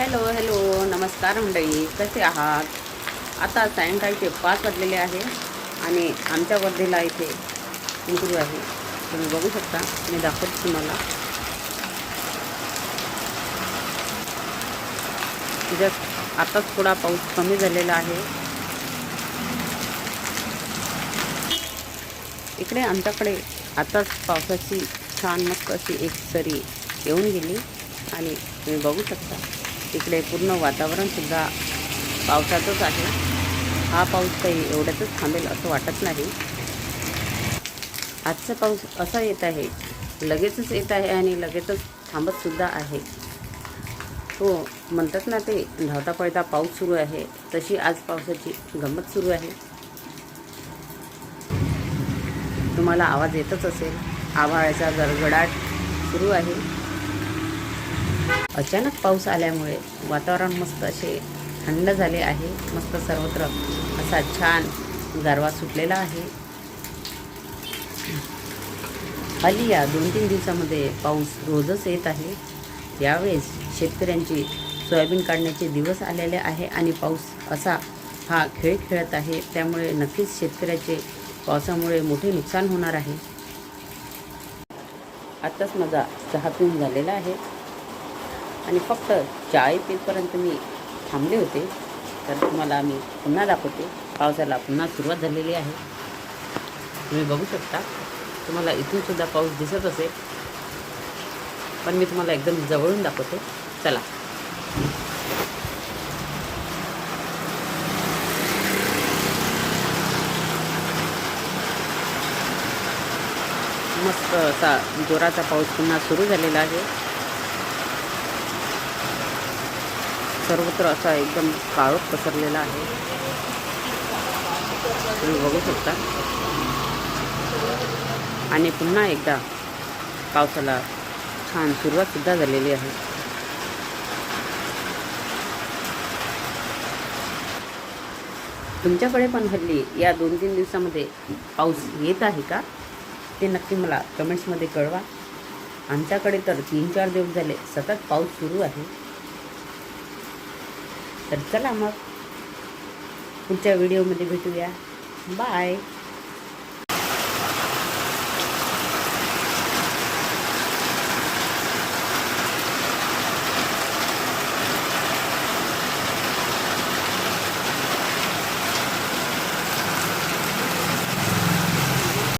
Hello hello नमस्कार मंडळी कसे आहात? आता सायंकाळचे पाच वाजलेले आहे आणि आमच्या वर्धेला इथे कुंकुरू आहे. तुम्ही बघू शकता मी दाखवते तुम्हाला. जस्ट आताच थोडा पाऊस कमी झालेला आहे. इकडे आमच्याकडे आताच पावसाची छान मस्त अशी एक सरी येऊन गेली आणि तुम्ही बघू शकता. इकडे पूर्ण वातावरणसुद्धा पावसाचंच आहे. हा पाऊस काही एवढ्यातच थांबेल असं वाटत नाही. आजचा पाऊस असा येत आहे लगेचच येत आहे आणि लगेचच थांबतसुद्धा आहे. हो म्हणतात ना ते धावता पळता पाऊस सुरू आहे तशी आज पावसाची गंमत सुरू आहे. तुम्हाला आवाज येतच असेल. आभाळाचा गडगडाट सुरू आहे. अचानक पाऊस आल्यामुळे वातावरण मस्त असे थंड झाले आहे. मस्त सर्वत्र असा छान गारवा सुटलेला आहे. हल्ली या दोन तीन दिवसामध्ये पाऊस रोजच येत आहे. यावेळेस शेतकऱ्यांची सोयाबीन काढण्याचे दिवस आलेले आहे आणि पाऊस असा हा खेळ खेळत आहे. त्यामुळे नक्कीच शेतकऱ्याचे पावसामुळे मोठे नुकसान होणार आहे. आत्ताच माझा चहा पिऊन झालेला आहे. आणि फक्त चाळीपीठपर्यंत मी थांबले होते. तर तुम्हाला मी पुन्हा दाखवते. पावसाला पुन्हा सुरुवात झालेली आहे. तुम्ही बघू शकता. तुम्हाला इथून सुद्धा पाऊस दिसत असेल. पण मी तुम्हाला एकदम जवळून दाखवते. चला. मस्त असा जोराचा पाऊस पुन्हा सुरू झालेला आहे. सर्वत्र असा एकदम काळोख पसरलेला आहे. तुम्ही बघू शकता. आणि पुन्हा एकदा पावसाला छान सुरुवातसुद्धा झालेली आहे. तुमच्याकडे पण हल्ली या दोन तीन दिवसामध्ये पाऊस येत आहे का? ते नक्की मला कमेंट्समध्ये कळवा. आमच्याकडे तर तीन चार दिवस झाले सतत पाऊस सुरू आहे. तर चला मग पुढच्या व्हिडिओमध्ये भेटूया. बाय.